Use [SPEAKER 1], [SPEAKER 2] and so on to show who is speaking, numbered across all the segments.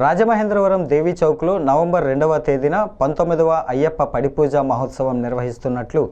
[SPEAKER 1] రాజమహేంద్రవరం దేవీ చౌక్లో November రెండవ తేదీన పంతొమ్మిదవ అయ్యప్ప పడిపూజ మహోత్సవం నిర్వహిస్తున్నట్లు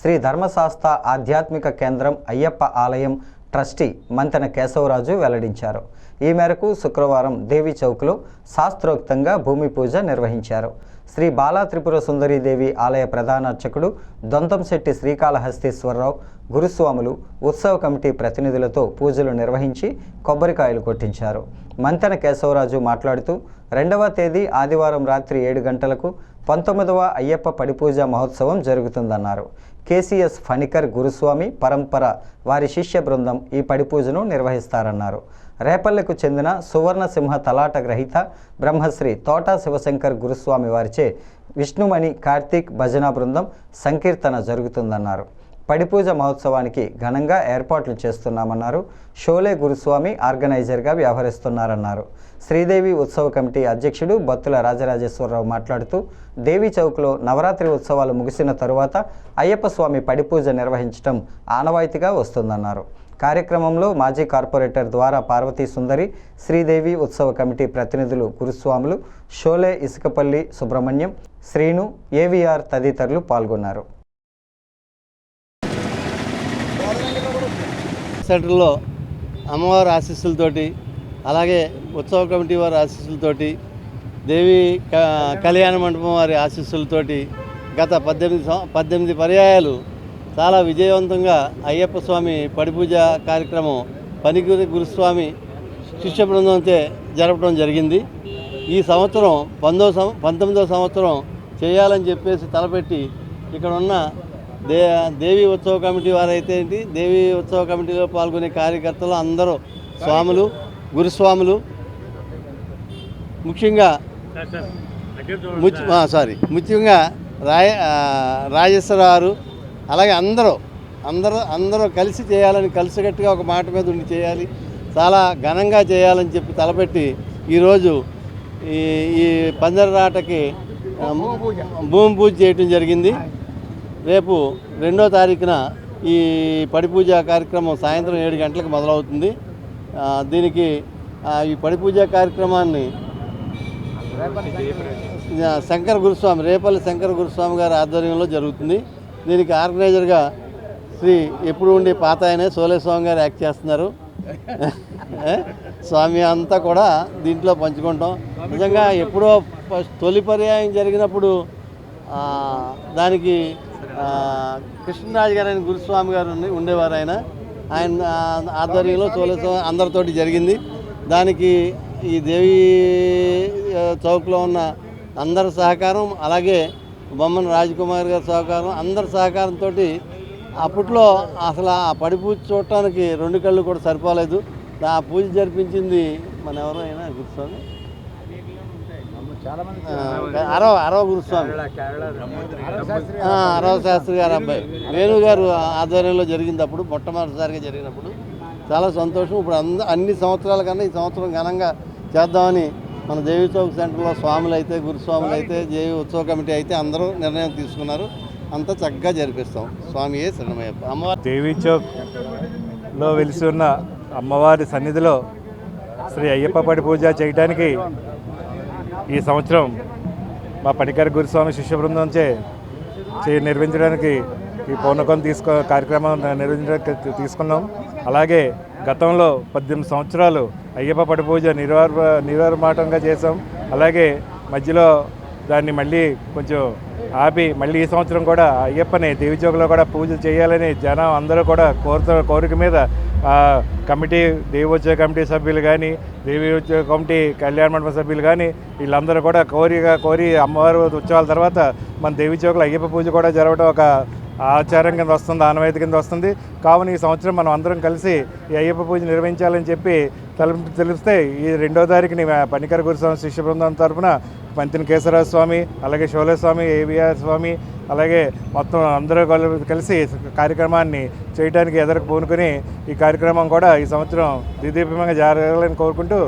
[SPEAKER 1] శ్రీ ధర్మశాస్త్ర ఆధ్యాత్మిక కేంద్రం అయ్యప్ప ఆలయం ట్రస్టీ మంతెన కేశవరాజు వెల్లడించారు. ఈ మేరకు శుక్రవారం దేవీ చౌక్లో శాస్త్రోక్తంగా భూమి పూజ నిర్వహించారు. శ్రీ బాలా త్రిపుర సుందరీదేవి ఆలయ ప్రధాన అర్చకుడు దొంతంశెట్టి శ్రీకాళహస్తీశ్వరరావు గురుస్వాములు ఉత్సవ కమిటీ ప్రతినిధులతో పూజలు నిర్వహించి కొబ్బరికాయలు కొట్టించారు. మంతెన కేశవరాజు మాట్లాడుతూ రెండవ తేదీ ఆదివారం రాత్రి ఏడు గంటలకు పంతొమ్మిదవ అయ్యప్ప పడిపూజ మహోత్సవం జరుగుతుందన్నారు. కేసీఎస్ ఫణికర్ గురుస్వామి పరంపర వారి శిష్య బృందం ఈ పడిపూజను నిర్వహిస్తారన్నారు. రేపల్లెకు చెందిన సువర్ణసింహ తలాట గ్రహీత బ్రహ్మశ్రీ తోట శివశంకర్ గురుస్వామి వారిచే విష్ణుమణి కార్తీక్ భజన బృందం సంకీర్తన జరుగుతుందన్నారు. పడిపూజ మహోత్సవానికి ఘనంగా ఏర్పాట్లు చేస్తున్నామన్నారు. షోలే గురుస్వామి ఆర్గనైజర్గా వ్యవహరిస్తున్నారన్నారు. శ్రీదేవి ఉత్సవ కమిటీ అధ్యక్షుడు బత్తుల రాజరాజేశ్వరరావు మాట్లాడుతూ దేవి చౌక్లో నవరాత్రి ఉత్సవాలు ముగిసిన తరువాత అయ్యప్ప స్వామి పడిపూజ నిర్వహించడం ఆనవాయితీగా వస్తుందన్నారు. కార్యక్రమంలో మాజీ కార్పొరేటర్ ద్వారా పార్వతీ సుందరి శ్రీదేవి ఉత్సవ కమిటీ ప్రతినిధులు గురుస్వాములు షోలే ఇసుకపల్లి సుబ్రహ్మణ్యం శ్రీను ఏవిఆర్ తదితరులు పాల్గొన్నారు.
[SPEAKER 2] సెంటర్లో అమ్మవారి ఆశీస్సులతోటి అలాగే ఉత్సవ కమిటీ వారి ఆశీస్సులతోటి దేవి క- కళ్యాణ మండపం వారి ఆశీస్సులతోటి గత పద్దెనిమిది సం- పద్దెనిమిది పర్యాయాలు చాలా విజయవంతంగా అయ్యప్ప స్వామి పడిపూజ కార్యక్రమం పనికిరి గురుస్వామి శిష్య బృందంతో జరపడం జరిగింది. ఈ సంవత్సరం సం పంతొమ్మిదో సంవత్సరం చేయాలని చెప్పేసి తలపెట్టి ఇక్కడ ఉన్న దే దేవి ఉత్సవ కమిటీ వారైతే ఏంటి? దేవి ఉత్సవ కమిటీలో పాల్గొనే కార్యకర్తలు అందరూ స్వాములు గురుస్వాములు ముఖ్యంగా సారీ ముఖ్యంగా రాయ రాజేశ్వర గారు అలాగే అందరూ అందరూ అందరూ కలిసి చేయాలని కలిసికట్టుగా ఒక మాట మీద ఉండి చేయాలి చాలా ఘనంగా చేయాలని చెప్పి తలపెట్టి ఈరోజు ఈ ఈ పందరరాటకి ఆ, భూమి పూజ చేయటం జరిగింది. రేపు రెండో తారీఖున ఈ పడి పూజ కార్యక్రమం సాయంత్రం ఏడు గంటలకు మొదలవుతుంది. దీనికి ఈ పడి పూజ కార్యక్రమాన్ని శంకర గురుస్వామి రేపల్లి శంకర గురుస్వామి గారి ఆధ్వర్యంలో జరుగుతుంది. దీనికి ఆర్గనైజర్గా శ్రీ ఎప్పుడు ఉండే పాత ఆయనే సోలే స్వామి గారు యాక్ట్ చేస్తున్నారు. స్వామి అంతా కూడా దీంట్లో పంచుకుంటాం. నిజంగా ఎప్పుడో తొలి పర్యాయం జరిగినప్పుడు దానికి కృష్ణరాజు గారు ఆయన గురుస్వామి గారు ఉండేవారు ఆయన. ఆయన ఆధ్వర్యంలో సోలే స్వామి అందరితోటి జరిగింది. దానికి ఈ దేవి చౌక్లో ఉన్న అందరి సహకారం అలాగే బొమ్మన రాజకుమార్ గారి సహకారం అందరి సహకారంతో అప్పట్లో అసలు ఆ పడి పూజ చూడటానికి రెండు కళ్ళు కూడా సరిపోలేదు. ఆ పూజ జరిపించింది మన ఎవరైనా అయినా గురుస్వామి అరవ అరవ గురుస్వామి. అరవ శాస్త్రి గారు అబ్బాయి. వేణు గారు ఆధ్వర్యంలో జరిగింది అప్పుడు మొట్టమొదటిసారిగా జరిగినప్పుడు. చాలా సంతోషం. ఇప్పుడు అన్ని సంవత్సరాల కన్నా ఈ సంవత్సరం ఘనంగా చేద్దామని మన దేవి చౌక్ సెంటర్లో స్వాములు అయితే గురుస్వాములు అయితే దేవి ఉత్సవ కమిటీ అయితే అందరూ నిర్ణయం తీసుకున్నారు. అంతా చక్కగా జరిపిస్తాం. స్వామి ఏ శరణమయ్యప్ప. అమ్మవారి
[SPEAKER 3] దేవీ చౌక్లో వెలిసి ఉన్న అమ్మవారి సన్నిధిలో శ్రీ అయ్యప్ప పడి పూజ చేయడానికి ఈ సంవత్సరం మా పనికారి గురుస్వామి శిష్య బృందంచే చే నిర్వహించడానికి ఈ పౌనకం తీసుకో కార్యక్రమం నిర్వహించడానికి తీసుకున్నాం. అలాగే గతంలో పద్దెనిమిది సంవత్సరాలు అయ్యప్ప పడి పూజ నిర్వార నిర్వారమాటంగా చేసాం అలాగే మధ్యలో దాన్ని మళ్ళీ కొంచెం ఆపి మళ్ళీ ఈ సంవత్సరం కూడా అయ్యప్పని దేవిచౌకలో కూడా పూజ చేయాలని జనం అందరూ కూడా కోరుత కోరిక మీద కమిటీ దేవోత్సవ కమిటీ సభ్యులు కానీ దేవోత్సవ కమిటీ కళ్యాణ మండపం సభ్యులు కానీ వీళ్ళందరూ కూడా కోరిగా కోరి అమ్మవారి ఉత్సవాల తర్వాత మన దేవిచౌకలో అయ్యప్ప పూజ కూడా జరగడం ఒక ఆచారం కింద వస్తుంది ఆనవాయితీ కింద వస్తుంది. కావున ఈ సంవత్సరం మనం అందరం కలిసి ఈ అయ్యప్ప పూజ నిర్వహించాలని చెప్పి తల తెలిపితే ఈ రెండో తారీఖుని పనికర గురుస్వామి శిష్య బృందం తరఫున పంతిని కేశవరాజ స్వామి అలాగే షోలే స్వామి ఏవిఆర్ స్వామి అలాగే మొత్తం అందరూ కలిసి కార్యక్రమాన్ని చేయడానికి ఎదురు పూనుకొని ఈ కార్యక్రమం కూడా ఈ సంవత్సరం దిదీపంగా జరగాలని కోరుకుంటూ